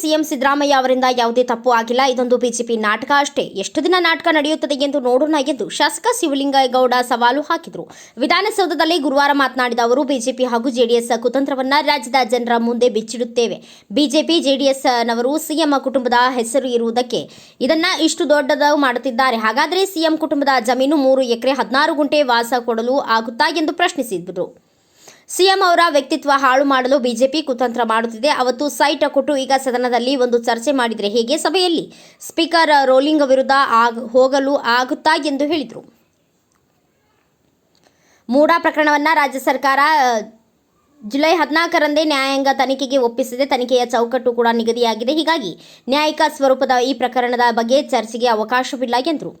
CM Siddaramaiah ಅವರಿಂದ ಯಾವುದೇ ತಪ್ಪು ಆಗಿಲ್ಲ. ಇದೊಂದು ಬಿಜೆಪಿ ನಾಟಕ ಅಷ್ಟೇ. ಎಷ್ಟು ದಿನ ನಾಟಕ ನಡೆಯುತ್ತದೆ ಎಂದು ನೋಡೋಣ ಎಂದು ಶಾಸಕ ಶಿವಲಿಂಗೇಗೌಡ ಸವಾಲು ಹಾಕಿದರು. ವಿಧಾನಸೌಧದಲ್ಲಿ ಗುರುವಾರ ಮಾತನಾಡಿದ ಅವರು, ಬಿಜೆಪಿ ಹಾಗೂ ಜೆಡಿಎಸ್ ಕುತಂತ್ರವನ್ನು ರಾಜ್ಯದ ಜನರ ಮುಂದೆ ಬಿಚ್ಚಿಡುತ್ತೇವೆ. ಬಿಜೆಪಿ ಜೆಡಿಎಸ್ ನವರು ಸಿಎಂ ಕುಟುಂಬದ ಹೆಸರು ಇರುವುದಕ್ಕೆ ಇದನ್ನ ಇಷ್ಟು ದೊಡ್ಡದು ಮಾಡುತ್ತಿದ್ದಾರೆ. ಹಾಗಾದರೆ ಸಿಎಂ ಕುಟುಂಬದ ಜಮೀನು ಮೂರು ಎಕರೆ ಹದಿನಾರು ಗುಂಟೆ ವಾಸ ಕೊಡಲು ಆಗುತ್ತಾ ಎಂದು ಪ್ರಶ್ನಿಸಿದರು. ಸಿಎಂ ಅವರ ವ್ಯಕ್ತಿತ್ವ ಹಾಳು ಮಾಡಲು ಬಿಜೆಪಿ ಕುತಂತ್ರ ಮಾಡುತ್ತಿದೆ. ಅವತ್ತು ಸೈಟ್ ಕೊಟ್ಟು ಈಗ ಸದನದಲ್ಲಿ ಒಂದು ಚರ್ಚೆ ಮಾಡಿದರೆ ಹೇಗೆ ಸಭೆಯಲ್ಲಿ? ಸ್ಪೀಕರ್ ರೋಲಿಂಗ್ ವಿರುದ್ಧ ಆಗ್ ಹೋಗಲು ಆಗುತ್ತಾ ಎಂದು ಹೇಳಿದರು. ಮೂಡಾ ಪ್ರಕರಣವನ್ನು ರಾಜ್ಯ ಸರ್ಕಾರ ಜುಲೈ ಹದಿನಾಲ್ಕರಂದೇ ನ್ಯಾಯಾಂಗ ತನಿಖೆಗೆ ಒಪ್ಪಿಸಿದೆ ತನಿಖೆಯ ಚೌಕಟ್ಟು ಕೂಡ ನಿಗದಿಯಾಗಿದೆ. ಹೀಗಾಗಿ ನ್ಯಾಯಿಕ ಸ್ವರೂಪದ ಈ ಪ್ರಕರಣದ ಬಗ್ಗೆ ಚರ್ಚೆಗೆ ಅವಕಾಶವಿಲ್ಲ ಎಂದರು.